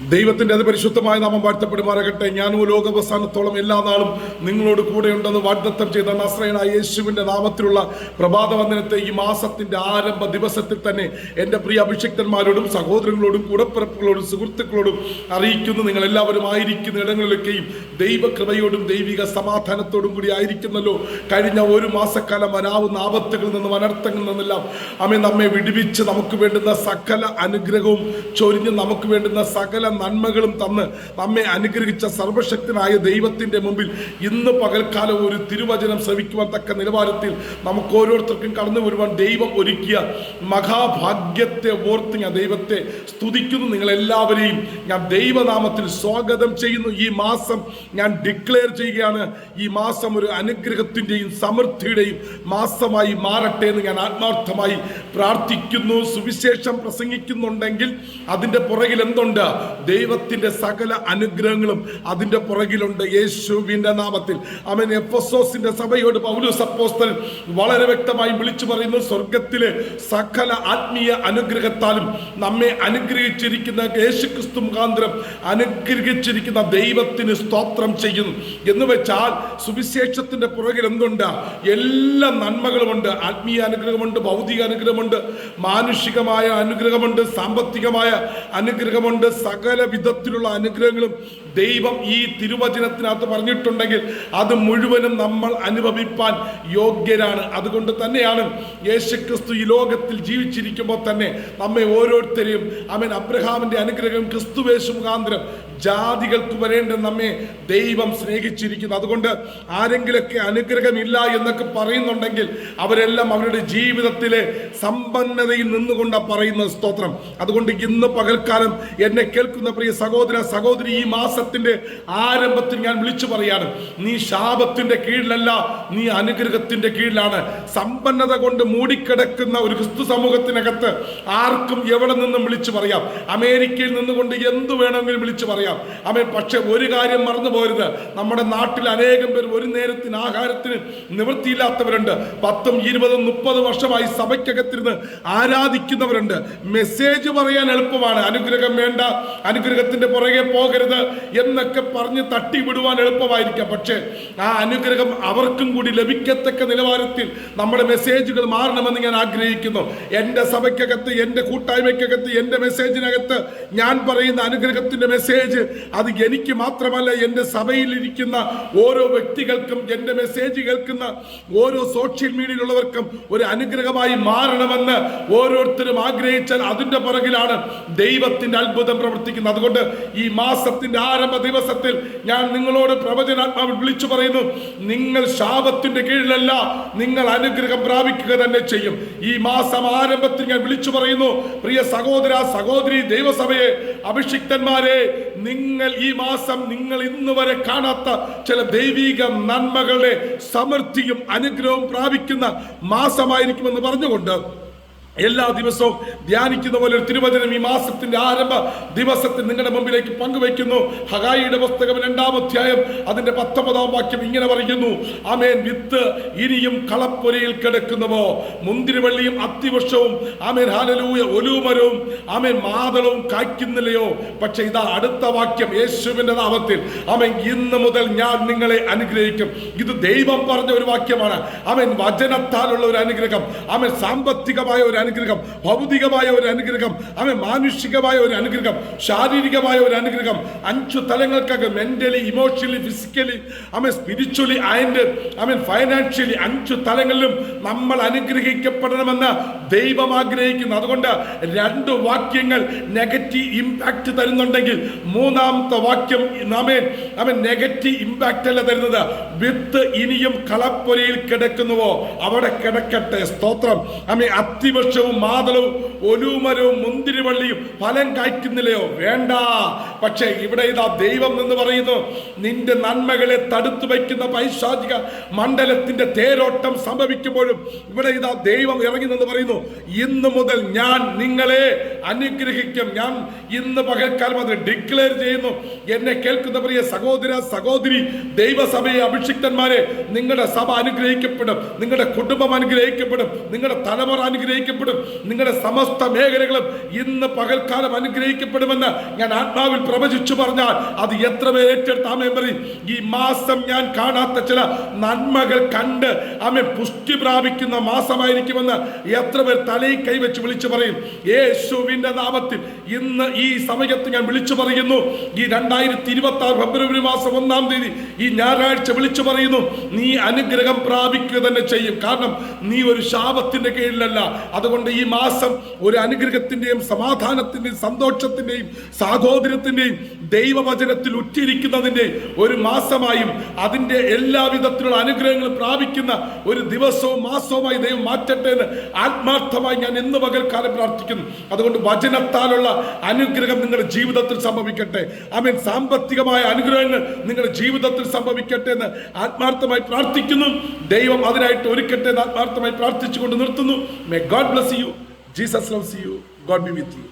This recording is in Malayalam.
ദൈവത്തിന്റെ അതിപരിശുദ്ധമായ നാമം വാഴ്ത്തപ്പെടുമാറാകട്ടെ. ഞാനും ലോകാവസാനത്തോളം എല്ലാ നാളും നിങ്ങളോട് കൂടെ ഉണ്ടെന്ന് വാഗ്ദത്തം ചെയ്ത നസ്രയനായ യേശുവിന്റെ നാമത്തിലുള്ള പ്രഭാത വന്ദനത്തെ ഈ മാസത്തിന്റെ ആരംഭ ദിവസത്തിൽ തന്നെ എന്റെ പ്രിയ അഭിഷിക്തന്മാരോടും സഹോദരങ്ങളോടും കൂടപ്പിറപ്പുകളോടും സുഹൃത്തുക്കളോടും അറിയിക്കുന്നു. നിങ്ങൾ എല്ലാവരും ആയിരിക്കുന്ന ഇടങ്ങളിലൊക്കെയും ദൈവകൃപയോടും ദൈവിക സമാധാനത്തോടും കൂടി ആയിരിക്കുന്നല്ലോ. കഴിഞ്ഞ ഒരു മാസക്കാലം വരാവുന്ന ആപത്തുകളിൽ നിന്നും അനർത്ഥങ്ങളിൽ നിന്നെല്ലാം അമ്മ നമ്മെ വിടുവിച്ച് നമുക്ക് വേണ്ടുന്ന സകല അനുഗ്രഹവും ചൊരിഞ്ഞ് നമുക്ക് വേണ്ടുന്ന സകല നന്മകളും തന്ന് നമ്മെ അനുഗ്രഹിച്ച സർവശക്തനായ ദൈവത്തിന്റെ മുമ്പിൽ ഇന്ന് പകൽക്കാലം ഒരു തിരുവചനം ശ്രമിക്കുവാൻ തക്ക നിലവാരത്തിൽ നമുക്ക് ഓരോരുത്തർക്കും കടന്നു വരുവാൻ ദൈവം ഒരുക്കിയ മഹാഭാഗ്യത്തെ ഓർത്ത് ഞാൻ ദൈവത്തെ സ്തുതിക്കുന്നു. നിങ്ങളെല്ലാവരെയും ഞാൻ ദൈവനാമത്തിൽ സ്വാഗതം ചെയ്യുന്നു. ഈ മാസം ഞാൻ ഡിക്ലെയർ ചെയ്യുകയാണ്. ഈ മാസം ഒരു അനുഗ്രഹത്തിന്റെയും സമൃദ്ധിയുടെയും മാസമായി മാറട്ടെ എന്ന് ഞാൻ ആത്മാർത്ഥമായി പ്രാർത്ഥിക്കുന്നു. സുവിശേഷം പ്രസംഗിക്കുന്നുണ്ടെങ്കിൽ അതിന്റെ പുറകിൽ എന്തുണ്ട്? ദൈവത്തിന്റെ സകല അനുഗ്രഹങ്ങളും അതിന്റെ പുറകിലുണ്ട് യേശുവിന്റെ നാമത്തിൽ. അവൻ എഫസോസിന്റെ സഭയോട് പൗലൂസ് അപ്പോസ്തലൻ വളരെ വ്യക്തമായി വിളിച്ചു പറയുന്നു സ്വർഗത്തിലെ സകല ആത്മീയ അനുഗ്രഹത്താലും നമ്മെ അനുഗ്രഹിച്ചിരിക്കുന്ന യേശുക്രിസ്തു മുഖാന്തരം അനുഗ്രഹിച്ചിരിക്കുന്ന ദൈവത്തിന് സ്തോത്രം ചെയ്യുന്നു. എന്ന് വെച്ചാൽ സുവിശേഷത്തിന്റെ പുറകിൽ എന്തുണ്ട്? എല്ലാ നന്മകളുമുണ്ട്. ആത്മീയ അനുഗ്രഹമുണ്ട് ഭൗതിക അനുഗ്രഹമുണ്ട് മാനുഷികമായ അനുഗ്രഹമുണ്ട് സാമ്പത്തികമായ അനുഗ്രഹമുണ്ട് സകല വിധത്തിലുള്ള അനുഗ്രഹങ്ങളും ദൈവം ഈ തിരുവചനത്തിനകത്ത് പറഞ്ഞിട്ടുണ്ടെങ്കിൽ അത് മുഴുവനും നമ്മൾ അനുഭവിപ്പാൻ യോഗ്യരാണ്. അതുകൊണ്ട് തന്നെയാണ് യേശുക്രിസ്തു ഈ ലോകത്തിൽ ജീവിച്ചിരിക്കുമ്പോൾ തന്നെ നമ്മെ ഓരോരുത്തരെയും അവൻ അബ്രഹാമിന്റെ അനുഗ്രഹം ക്രിസ്തുവേശു മുഖാന്തരം ജാതികൾക്ക് വരേണ്ട നമ്മെ ദൈവം സ്നേഹിച്ചിരിക്കുന്നു. അതുകൊണ്ട് ആരെങ്കിലൊക്കെ അനുഗ്രഹമില്ല എന്നൊക്കെ പറയുന്നുണ്ടെങ്കിൽ അവരെല്ലാം അവരുടെ ജീവിതത്തിലെ സമ്പന്നതയിൽ നിന്നുകൊണ്ടാണ് പറയുന്ന സ്തോത്രം. അതുകൊണ്ട് ഇന്ന് പകൽക്കാലം എന്നെ കേൾക്കുന്ന പ്രിയ സഹോദര സഹോദരി ഈ മാസത്തിന്റെ ആരംഭത്തിൽ ഞാൻ വിളിച്ചു പറയാണ്. നീ ശാപത്തിന്റെ കീഴിലല്ല നീ അനുഗ്രഹത്തിന്റെ കീഴിലാണ്. സമ്പന്നത കൊണ്ട് മൂടിക്കിടക്കുന്ന ഒരു ക്രിസ്തു സമൂഹത്തിനകത്ത് ആർക്കും എവിടെ നിന്നും വിളിച്ചു പറയാം. അമേരിക്കയിൽ നിന്നുകൊണ്ട് എന്തു വേണമെങ്കിലും വിളിച്ചു പറയാം. അമേ പക്ഷെ ഒരു കാര്യം മറന്നു പോരുത്. നമ്മുടെ നാട്ടിൽ അനേകം പേർ ഒരു നേരത്തിന് ആഹാരത്തിന് നിവൃത്തിയില്ലാത്തവരുണ്ട്. പത്തും ഇരുപതും മുപ്പതും വർഷമായി സഭയ്ക്കകത്തിരുന്ന് ആരാധിക്കുന്നവരുണ്ട്. മെസ്സേജ് പറയാൻ എളുപ്പമാണ്. അനുഗ്രഹം വേണ്ട അനുഗ്രഹത്തിന്റെ പുറകെ പോകരുത് എന്നൊക്കെ പറഞ്ഞ് തട്ടിവിടുവാൻ എളുപ്പമായിരിക്കാം. പക്ഷേ ആ അനുഗ്രഹം അവർക്കും കൂടി ലഭിക്കത്തക്ക നിലവാരത്തിൽ നമ്മുടെ മെസ്സേജുകൾ മാറണമെന്ന് ഞാൻ ആഗ്രഹിക്കുന്നു. എന്റെ സഭയ്ക്കകത്ത് എന്റെ കൂട്ടായ്മയ്ക്കകത്ത് എന്റെ മെസ്സേജിനകത്ത് ഞാൻ പറയുന്ന അനുഗ്രഹത്തിന്റെ മെസ്സേജ് അത് എനിക്ക് മാത്രമല്ല എന്റെ സഭയിലിരിക്കുന്ന ഓരോ വ്യക്തികൾക്കും എന്റെ മെസ്സേജ് കേൾക്കുന്ന ഓരോ സോഷ്യൽ മീഡിയയിലുള്ളവർക്കും ഒരു അനുഗ്രഹമായി മാറണമെന്ന് ഓരോരുത്തരും ആഗ്രഹിച്ചാൽ അതിന്റെ പുറകിലാണ് ദൈവത്തിന്റെ അത്ഭുതം പ്രവർത്തിക്കുന്നത്. അതുകൊണ്ട് ഈ മാസത്തിന്റെ ആരംഭ ദിവസത്തിൽ ഞാൻ നിങ്ങളോട് പ്രവചനാത്മാവ് വിളിച്ചു പറയുന്നു നിങ്ങൾ ശാപത്തിന്റെ കീഴിലല്ല നിങ്ങൾ അനുഗ്രഹം പ്രാപിക്കുക തന്നെ ചെയ്യും. ഈ മാസം ആരംഭത്തിൽ ഞാൻ വിളിച്ചു പറയുന്നു പ്രിയ സഹോദര സഹോദരി ദൈവസഭയെ അഭിഷിക്തന്മാരെ നിങ്ങൾ ഈ മാസം നിങ്ങൾ ഇന്ന് വരെ കാണാത്ത ചില ദൈവിക നന്മകളുടെ സമൃദ്ധിയും അനുഗ്രഹവും പ്രാപിക്കുന്ന മാസമായിരിക്കുമെന്ന് പറഞ്ഞുകൊണ്ട് എല്ലാ ദിവസവും ധ്യാനിക്കുന്ന പോലെ ഒരു തിരുവചനം ഈ മാസത്തിന്റെ ആരംഭ ദിവസത്തിൽ നിങ്ങളുടെ മുമ്പിലേക്ക് പങ്കുവയ്ക്കുന്നു. ഹഗായിയുടെ പുസ്തകം രണ്ടാം അധ്യായം അതിന്റെ പത്തൊമ്പതാം വാക്യം ഇങ്ങനെ പറയുന്നു. ആമേൻ. വിത്ത് ഇനിയും കളപ്പൊരയിൽ കിടക്കുന്നവോ? മുന്തിരിവള്ളിയും അത്തിവൃക്ഷവും. ആമേൻ. ഹാലലൂയ ഒലൂമരവും. ആമേൻ. മാതളവും കായ്ക്കുന്നില്ലയോ? പക്ഷെ ഇതാ അടുത്ത വാക്യം യേശുവിന്റെ നാമത്തിൽ. ആമേൻ. ഇന്ന് മുതൽ ഞാൻ നിങ്ങളെ അനുഗ്രഹിക്കും. ഇത് ദൈവം പറഞ്ഞ ഒരു വാക്യമാണ്. ആമേൻ. വചനത്താലുള്ള ഒരു അനുഗ്രഹം. ആമേൻ. സാമ്പത്തികമായ ഒരു അനുഗ്രഹം ഭൗതികമായ ഒരു അനുഗ്രഹം അങ്ങനെ മാനുഷികമായ ഒരു അനുഗ്രഹം ശാരീരികമായ ഒരു അനുഗ്രഹം. അഞ്ചു തലങ്ങൾക്കകം മെന്റലി ഇമോഷണലി ഫിസിക്കലി അവൻ സ്പിരിച്വലി ആൻഡ് അവൻ ഫൈനാൻഷ്യലി അഞ്ചു തലങ്ങളിലും നമ്മൾ അനുഗ്രഹിക്കപ്പെടണമെന്ന് ദൈവം ആഗ്രഹിക്കുന്നു. അതുകൊണ്ട് രണ്ട് വാക്യങ്ങൾ നെഗറ്റീവ് ഇമ്പാക്ട് തരുന്നുണ്ടെങ്കിൽ മൂന്നാമത്തെ വാക്യം നാമേൻ അവൻ നെഗറ്റീവ് ഇമ്പാക്റ്റ് അല്ല തരുന്നത്. വിത്ത് ഇനിയും കളപ്പൊലയിൽ കിടക്കുന്നുവോ? അവിടെ കിടക്കട്ടെ. സ്തോത്രം. അമ്മ അത്തിവൃക്ഷവും മാതളവും ഒലുമരവും മുന്തിരിവള്ളിയും ഫലം കായ്ക്കുന്നില്ലയോ? വേണ്ട. പക്ഷേ ഇവിടെ ഇതാ ദൈവം എന്ന് പറയുന്നു നിന്റെ നന്മകളെ തടുത്തു വയ്ക്കുന്ന പൈശാചിക മണ്ഡലത്തിന്റെ തേരോട്ടം സംഭവിക്കുമ്പോഴും ഇവിടെ ഇതാ ദൈവം ഇറങ്ങി നിന്ന് പറയുന്നു ഇന്ന് മുതൽ ഞാൻ നിങ്ങളെ അനുഗ്രഹിക്കും. ഞാൻ ഇന്ന് പകൽക്കാലം അത് ഡിക്ലെയർ ചെയ്യുന്നു. എന്നെ കേൾക്കുന്ന പ്രിയ സഹോദര സഹോദരി ദൈവസഭയെ അഭിഷിക്തന്മാരെ നിങ്ങളുടെ സഭ അനുഗ്രഹിക്കപ്പെടും. നിങ്ങളുടെ കുടുംബം അനുഗ്രഹിക്കപ്പെടും. നിങ്ങളുടെ തലമുറ അനുഗ്രഹിക്കപ്പെടും. അനുഗ്രഹിക്കപ്പെടും നിങ്ങളുടെ സമസ്ത മേഖലകളും ഇന്ന് പകൽക്കാലം അനുഗ്രഹിക്കപ്പെടുമെന്ന് ഞാൻ ആത്മാവിൽ പ്രവചിച്ചു പറഞ്ഞാൽ അത് എത്ര പേര് ഏറ്റെടുത്ത് പറയും. ഈ മാസം ഞാൻ കാണാത്ത ചില നന്മകൾ കണ്ട് ആമേ പുഷ്ടി പ്രാപിക്കുന്ന മാസമായിരിക്കുമെന്ന് എത്ര പേർ തലയിൽ കൈവച്ച് വിളിച്ചു പറയും. യേശുവിന്റെ നാമത്തിൽ ഇന്ന് ഈ സമയത്ത് ഞാൻ വിളിച്ചു പറയുന്നു. ഈ രണ്ടായിരത്തി ഇരുപത്തി ആറ് ഫെബ്രുവരി മാസം ഒന്നാം തീയതി ഈ ഞായറാഴ്ച വിളിച്ചു പറയുന്നു. നീ അനുഗ്രഹം പ്രാപിക്കുക തന്നെ ചെയ്യും. കാരണം നീ ഒരു ശാപത്തിന്റെ കീഴിലല്ല. അതുകൊണ്ട് ഈ മാസം ഒരു അനുഗ്രഹത്തിന്റെയും സമാധാനത്തിന്റെയും സന്തോഷത്തിന്റെയും സാഹോദര്യത്തിന്റെയും ദൈവവചനത്തിൽ ഉറ്റിരിക്കുന്നതിന്റെ ഒരു മാസമായും അതിന്റെ എല്ലാവിധത്തിലുള്ള അനുഗ്രഹങ്ങളും പ്രാപിക്കുന്ന ഒരു ദിവസവും മാസവുമായി ദൈവം മാറ്റട്ടെ എന്ന് ആത്മാർത്ഥമായി ഞാൻ ഇന്ന് പകൽക്കാലം പ്രാർത്ഥിക്കുന്നു. അതുകൊണ്ട് വചനത്താലുള്ള അനുഗ്രഹം നിങ്ങളുടെ ജീവിതത്തിൽ സംഭവിക്കട്ടെ. ആമീൻ. സാമ്പത്തികമായ അനുഗ്രഹങ്ങൾ നിങ്ങളുടെ ജീവിതത്തിൽ സംഭവിക്കട്ടെ എന്ന് ആത്മാർത്ഥമായി പ്രാർത്ഥിക്കുന്നു. ദൈവം അതിനായിട്ട് ഒരുക്കട്ടെ എന്ന് ആത്മാർത്ഥമായി പ്രാർത്ഥിച്ചുകൊണ്ട് നിർത്തുന്നു. May God bless love you. Jesus loves you. God be with you.